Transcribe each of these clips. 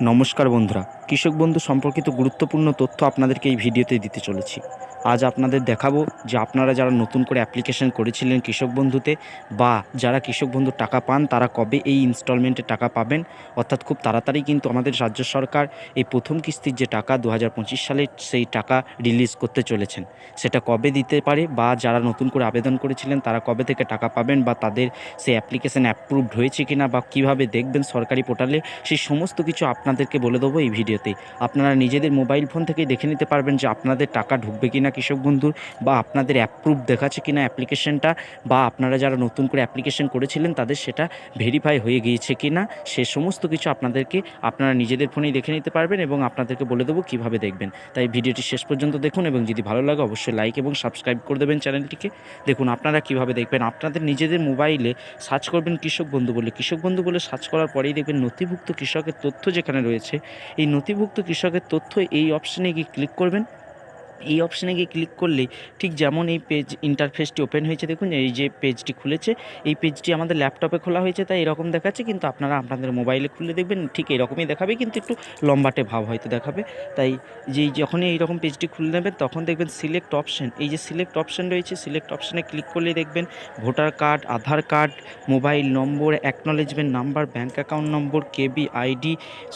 নমস্কার বন্ধুরা, কৃষক বন্ধু সম্পর্কিত গুরুত্বপূর্ণ তথ্য আপনাদেরকে এই ভিডিওতে দিতে চলেছি। আজ আপনাদের দেখাবো যে আপনারা যারা নতুন করে অ্যাপ্লিকেশন করেছিলেন কৃষক বন্ধুতে বা যারা কৃষক বন্ধু টাকা পান, তারা কবে এই ইনস্টলমেন্টে টাকা পাবেন? অর্থাৎ খুব তাড়াতাড়ি কিন্তু আমাদের রাজ্য সরকার এই প্রথম কিস্তির যে টাকা দু হাজার পঁচিশ সালে সেই টাকা রিলিজ করতে চলেছেন। সেটা কবে দিতে পারে বা যারা নতুন করে আবেদন করেছিলেন, তারা কবে থেকে টাকা পাবেন বা তাদের সেই অ্যাপ্লিকেশন অ্যাপ্রুভড হয়েছে কিনা বা কীভাবে দেখবেন সরকারি পোর্টালে, সেই সমস্ত কিছু আপনাদেরকে বলে দেবো এই ভিডিওতে। আপনারা নিজেদের মোবাইল ফোন থেকেই দেখে নিতে পারবেন যে আপনাদের টাকা ঢুকবে কি না কৃষক বন্ধুর, বা আপনাদের অ্যাপ্রুভ দেখাচ্ছে কি না অ্যাপ্লিকেশনটা বা আপনারা যারা নতুন করে অ্যাপ্লিকেশন করেছিলেন তাদের সেটা ভেরিফাই হয়ে গিয়েছে কিনা, সে সমস্ত কিছু আপনাদেরকে আপনারা নিজেদের ফোনেই দেখে নিতে পারবেন এবং আপনাদেরকে বলে দেবো কীভাবে দেখবেন। তাই ভিডিওটি শেষ পর্যন্ত দেখুন এবং যদি ভালো লাগে অবশ্যই লাইক এবং সাবস্ক্রাইব করে দেবেন চ্যানেলটিকে। দেখুন আপনারা কীভাবে দেখবেন, আপনাদের নিজেদের মোবাইলে সার্চ করবেন কৃষক বন্ধু বলে। কৃষক বন্ধু বলে সার্চ করার পরেই দেখবেন নথিভুক্ত কৃষকের তথ্য যেখানে রয়েছে। এই নথিভুক্ত কৃষকের তথ্য এই অপশানে গিয়ে ক্লিক করবেন। এই অপশানে গিয়ে ক্লিক করলেই ঠিক যেমন এই পেজ ইন্টারফেসটি ওপেন হয়েছে দেখুন, এই যে পেজটি খুলেছে, এই পেজটি আমাদের ল্যাপটপে খোলা হয়েছে, তাই এরকম দেখাচ্ছে, কিন্তু আপনারা আপনাদের মোবাইলে খুলে দেখবেন ঠিক এরকমই দেখাবে, কিন্তু একটু লম্বাটে ভাব হয়তো দেখাবে। তাই যেই যখনই এইরকম পেজটি খুলে নেবেন, তখন দেখবেন সিলেক্ট অপশান এই যে সিলেক্ট অপশান রয়েছে সিলেক্ট অপশানে ক্লিক করলেই দেখবেন voter card Aadhaar card mobile number acknowledgement number bank account number KB ID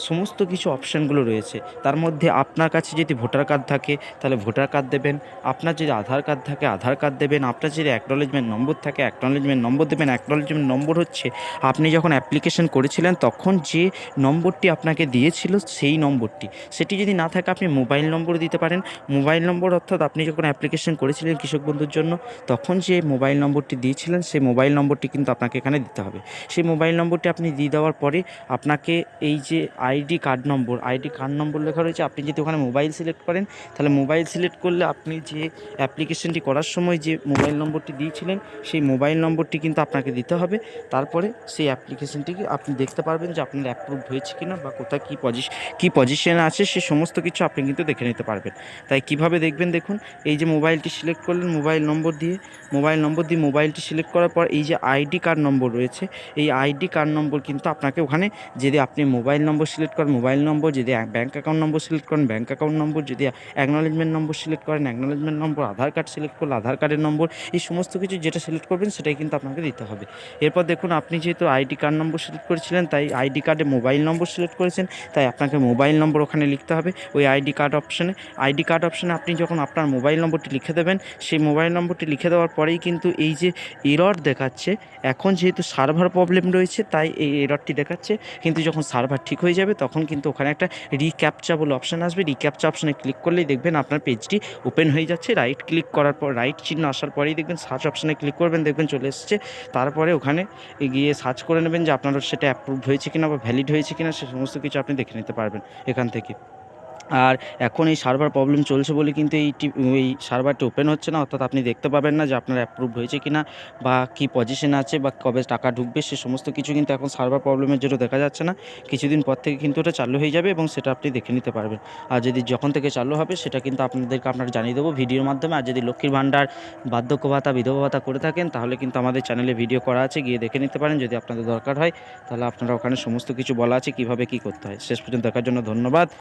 সমস্ত কিছু অপশানগুলো রয়েছে। তার মধ্যে আপনার কাছে যদি ভোটার কার্ড থাকে, তাহলে ভোটার কার্ড দেবেন, আপনার যদি আধার কার্ড থাকে, আধার কার্ড দেবেন, আপনার যদি অ্যাকনলেজমেন্ট নম্বর থাকে অ্যাকনলেজমেন্ট নম্বর দেবেন অ্যাকনলেজমেন্ট নম্বর হচ্ছে, আপনি যখন অ্যাপ্লিকেশন করেছিলেন, তখন যে নম্বরটি আপনাকে দিয়েছিল, সেই নম্বরটি। সেটি যদি না থাকে, আপনি মোবাইল নম্বর দিতে পারেন। মোবাইল নম্বর অর্থাৎ আপনি যখন অ্যাপ্লিকেশন করেছিলেন কৃষক বন্ধুর জন্য, তখন যে মোবাইল নম্বরটি দিয়েছিলেন, সেই মোবাইল নম্বরটি কিন্তু আপনাকে এখানে দিতে হবে। সেই মোবাইল নম্বরটি আপনি দিয়ে দেওয়ার পরে, আপনাকে এই যে ID card number ID card number লেখা রয়েছে, আপনি যদি ওখানে মোবাইল সিলেক্ট করেন, তাহলে মোবাইল সিলেক্ট করলে আপনি যে অ্যাপ্লিকেশনটি করার সময় যে মোবাইল নম্বরটি দিয়েছিলেন, সেই মোবাইল নম্বরটি কিন্তু আপনাকে দিতে হবে। তারপরে সেই অ্যাপ্লিকেশনটিকে আপনি দেখতে পারবেন যে আপনার অ্যাপ্রুভ হয়েছে কিনা বা কোথায় কী পজিশন কী পজিশনে আছে, সে সমস্ত কিছু আপনি কিন্তু দেখে নিতে পারবেন। তাই কীভাবে দেখবেন দেখুন, এই যে মোবাইলটি সিলেক্ট করলেন মোবাইল নম্বর দিয়ে মোবাইল নম্বর দিয়ে মোবাইলটি সিলেক্ট করার পর এই যে আইডি কার্ড নম্বর রয়েছে, এই আইডি কার্ড নম্বর কিন্তু আপনাকে ওখানে যদি আপনি মোবাইল নম্বর সিলেক্ট করেন মোবাইল নম্বর যদি ব্যাঙ্ক অ্যাকাউন্ট নম্বর সিলেক্ট করেন ব্যাঙ্ক অ্যাকাউন্ট নম্বর যদি অ্যাকনলেজমেন্ট নম্বর সিলেক্ট করেন acknowledgement number Aadhaar card select করলে আধার কার্ডের নম্বর এই সমস্ত কিছু যেটা সিলেক্ট করবেন সেটাই কিন্তু আপনাকে দিতে হবে। এরপর দেখুন, আপনি যেহেতু আইডি কার্ড নম্বর সিলেক্ট করেছিলেন, তাই আইডি কার্ডে মোবাইল নম্বর সিলেক্ট করেছেন, তাই আপনাকে মোবাইল নম্বর ওখানে লিখতে হবে। ওই আইডি কার্ড অপশানে আইডি কার্ড অপশানে আপনি যখন আপনার মোবাইল নম্বরটি লিখে দেবেন, সেই মোবাইল নম্বরটি লিখে দেওয়ার পরেই কিন্তু এই যে এরর দেখাচ্ছে, এখন যেহেতু সার্ভার প্রবলেম রয়েছে, তাই এই এররটি দেখাচ্ছে। কিন্তু যখন সার্ভার ঠিক হয়ে যাবে, তখন কিন্তু ওখানে একটা রিক্যাপচা বলে অপশান আসবে। রিক্যাপচা অপশানে ক্লিক করলেই দেখবেন আপনার পেজটি ওপেন হয়ে যাচ্ছে রাইট ক্লিক করার পর রাইট চিহ্ন আসার পরেই দেখবেন সার্চ অপশানে ক্লিক করবেন, দেখবেন চলে এসছে। তারপরে ওখানে গিয়ে সার্চ করে নেবেন যে আপনার সেটা অ্যাপ্রুভ হয়েছে কিনা বা ভ্যালিড হয়েছে কিনা, সে সমস্ত কিছু আপনি দেখে নিতে পারবেন এখান থেকে। আর এখন এই সার্ভার প্রবলেম চলছে বলে কিন্তু এই এই সার্ভারটি ওপেন হচ্ছে না। অর্থাৎ আপনি দেখতে পাবেন না যে আপনার অ্যাপ্রুভ হয়েছে কি না বা কী পজিশন আছে বা কবে টাকা ঢুকবে, সে সমস্ত কিছু কিন্তু এখন সার্ভার প্রবলেমের জন্য দেখা যাচ্ছে না। কিছুদিন পর থেকে কিন্তু ওটা চালু হয়ে যাবে এবং সেটা আপনি দেখে নিতে পারবেন। আর যদি যখন থেকে চালু হবে, সেটা কিন্তু আপনাদেরকে আপনার জানিয়ে দেবো ভিডিওর মাধ্যমে। আর যদি লক্ষ্মীর ভাণ্ডার বার্ধক্য ভাতা বিধবা ভাতা করে থাকেন, তাহলে কিন্তু আমাদের চ্যানেলে ভিডিও করা আছে, গিয়ে দেখে নিতে পারেন। যদি আপনাদের দরকার হয়, তাহলে আপনারা ওখানে সমস্ত কিছু বলা আছে, কীভাবে কী করতে হয়। শেষ পর্যন্ত দেখার জন্য ধন্যবাদ।